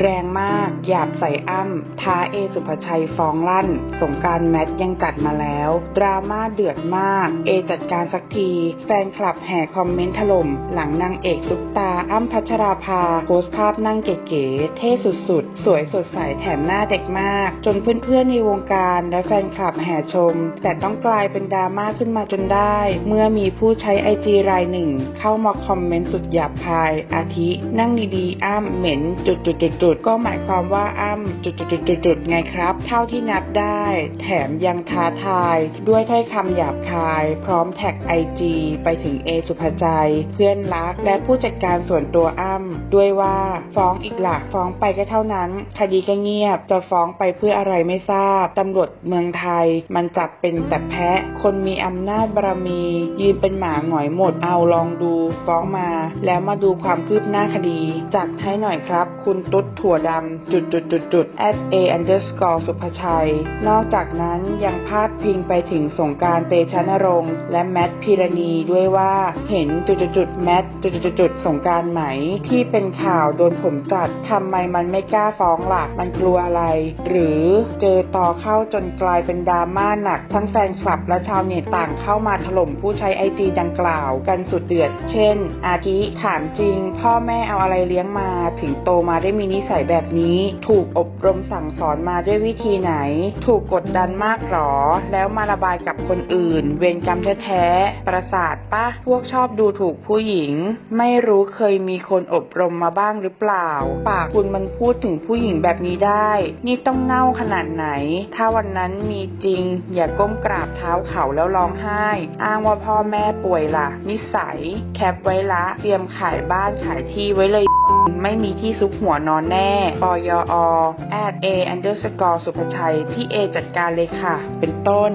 แรงมาก หยาบใส่อ้ำท้าเอสุภชัยฟ้องลั่น สงการแมทยังกัดมาแล้ว ดราม่าเดือดมาก เอจัดการสักที แฟนคลับแห่คอมเมนต์ถล่ม หลังนางเอกซุปตาอ้ำพัชราภา โพสภาพนั่งเก๋ๆ เท่สุดๆ สวยสดใสแถมหน้าเด็กมาก จนเพื่อนๆ ในวงการและแฟนคลับแห่ชม แต่ต้องกลายเป็นดราม่าขึ้นมาจนได้ เมื่อมีผู้ใช้ไอจีรายหนึ่ง เข้ามาคอมเมนต์สุดหยาบคาย อาทิ นั่งดีๆ อ้ำเหม็นจุดๆๆๆก็หมายความว่าอ้ำจุดๆๆๆไงครับ เท่าที่นับได้ แถมยังท้าทาย ด้วยถ้อยคำหยาบคาย พร้อมแท็กไอจีไปถึงเอสุภใจยเพื่อนรักและผู้จัดการส่วนตัวอ้ำด้วยว่าฟ้องอีกหลักฟ้องไปก็เท่านั้น คดีก็เงียบ จะฟ้องไปเพื่ออะไรไม่ทราบตำรวจเมืองไทย มันจับเป็นแต่แพะ คนมีอำนาจบารมี ยืนเป็นหมาหงอยหมดเอาลองดู ฟ้องมา แล้วมาดูความคืบหน้าคดี จัดให้หน่อยครับ คุณตุ๊ดถั่วดำจุดจุดจุดจุด at a underscore สุภชัย นอกจากนั้นยังพาดพิงไปถึงสงการเตชะนรงค์และแมทพิรณีด้วยว่าเห็นจุดจุดจุดแมทจุดจุดจุดสงการไหม ที่เป็นข่าวโดนผมจัดทำไมมันไม่กล้าฟ้องล่ะมันกลัวอะไร หรือเจอต่อเข้าจนกลายเป็นดราม่าหนัก ทั้งแฟนคลับและชาวเน็ตต่างเข้ามาถล่มผู้ใช้ไอจีดังกล่าวกันสุดเดือด เช่น อาทิถามจริง พ่อแม่เอาอะไรเลี้ยงมาถึงโตมาได้มีนิสัยแบบนี้ ถูกอบรมสั่งสอนมาด้วยวิธีไหน ถูกกดดันมากหรอ แล้วมาระบายกับคนอื่น เวรกรรมแท้ๆ ประสาทปะพวกชอบดูถูกผู้หญิง ไม่รู้เคยมีคนอบรมมาบ้างหรือเปล่า ปากคุณมันพูดถึงผู้หญิงแบบนี้ได้ นี่ต้องเน่าขนาดไหน ถ้าวันนั้นมีจริง อย่าก้มกราบเท้าเขาแล้วร้องไห้ อ้างว่าพ่อแม่ป่วยล่ะ นิสัย แคปไว้ละ เตรียมขายบ้านขายที่ไว้เลยไม่มีที่ซุกหัวนอนแน่ปยอ at a underscore สุภชัยที่เอจัดการเลยค่ะ เป็นต้น